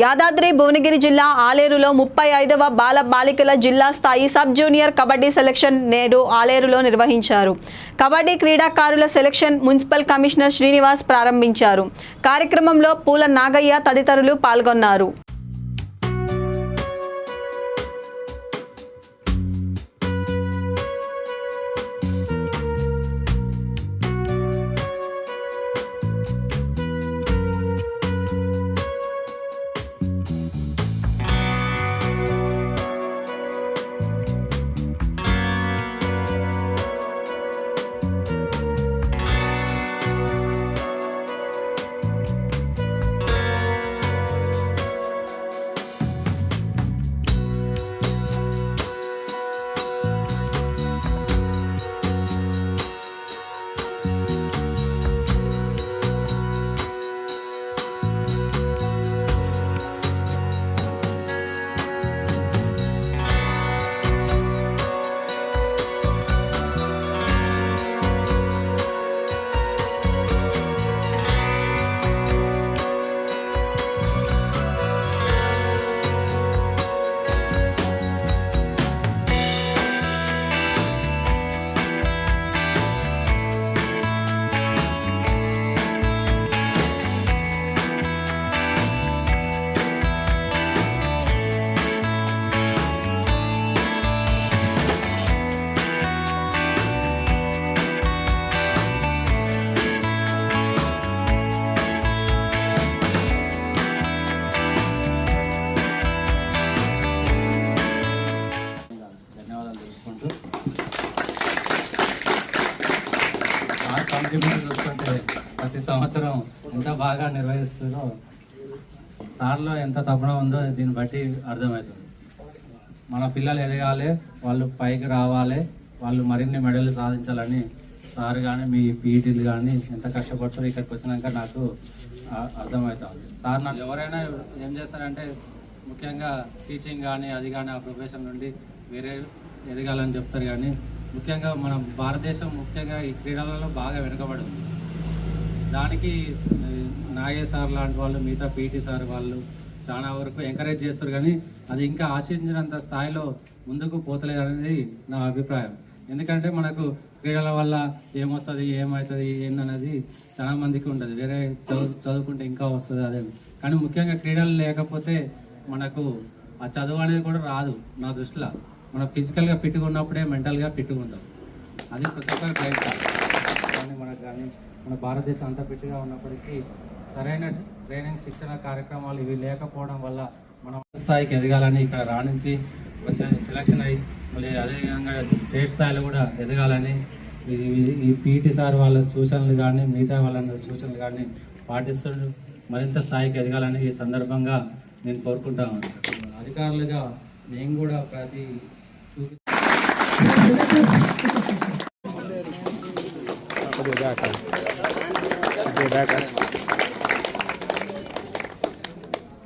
యాదాద్రి భువనగిరి జిల్లా ఆలేరులో ముప్పై ఐదవ బాల బాలికల జిల్లా స్థాయి సబ్ జూనియర్ కబడ్డీ సెలక్షన్ నేడు ఆలేరులో నిర్వహించారు. కబడ్డీ క్రీడాకారుల సెలక్షన్ మున్సిపల్ కమిషనర్ శ్రీనివాస్ ప్రారంభించారు. కార్యక్రమంలో పూల నాగయ్య తదితరులు పాల్గొన్నారు. కాంట్రిబ్యూషన్ చూసుకుంటే ప్రతి సంవత్సరం ఎంత బాగా నిర్వహిస్తుందో సార్లో ఎంత తపన ఉందో దీన్ని బట్టి అర్థమవుతుంది. మన పిల్లలు ఎదగాలి వాళ్ళు పైకి రావాలి వాళ్ళు మరిన్ని మెడలు సాధించాలని సార్ కానీ మీ పీఈటీలు కానీ ఎంత కష్టపడతారో ఇక్కడికి వచ్చినాక నాకు అర్థమవుతుంది. సార్ నాకు ఎవరైనా ఏం చేస్తారంటే ముఖ్యంగా టీచింగ్ కానీ అది కానీ ఆ ప్రొఫెషన్ నుండి వేరే ఎదగాలని చెప్తారు కానీ ముఖ్యంగా మన భారతదేశం ముఖ్యంగా ఈ క్రీడలలో బాగా వెనుకబడి ఉంది దానికి నాగే సార్ లాంటి వాళ్ళు మిగతా పీటీ సార్ వాళ్ళు చాలా వరకు ఎంకరేజ్ చేస్తారు కానీ అది ఇంకా ఆశించినంత స్థాయిలో ముందుకు పోతలేదు అనేది నా అభిప్రాయం. ఎందుకంటే మనకు క్రీడల వల్ల ఏమొస్తుంది ఏమవుతుంది ఏందనేది చాలా మందికి ఉండదు. వేరే చదువు చదువుకుంటే ఇంకా వస్తుంది అదే. కానీ ముఖ్యంగా క్రీడలు లేకపోతే మనకు ఆ చదువు అనేది కూడా రాదు నా దృష్టిలో. మనం ఫిజికల్గా ఫిట్గా ఉన్నప్పుడే మెంటల్గా ఫిట్గా ఉంటాం. అది ప్రతి ఒక్కరు ప్రయత్నం కానీ మనకు కానీ మన భారతదేశం అంతా ఫిట్గా ఉన్నప్పటికీ సరైన ట్రైనింగ్ శిక్షణ కార్యక్రమాలు ఇవి లేకపోవడం వల్ల మనం స్థాయికి ఎదగాలని ఇక్కడ రాణించి సెలక్షన్ అయ్యి మళ్ళీ అదేవిధంగా స్టేట్ స్థాయిలో కూడా ఎదగాలని ఇది ఈ పీటీ సార్ వాళ్ళ సూచనలు కానీ మిగతా వాళ్ళ సూచనలు కానీ పాటిస్తూ మరింత స్థాయికి ఎదగాలని ఈ సందర్భంగా నేను కోరుకుంటాను అధికారులుగా నేను కూడా ప్రతి Vou dar, cara. Vou dar, cara.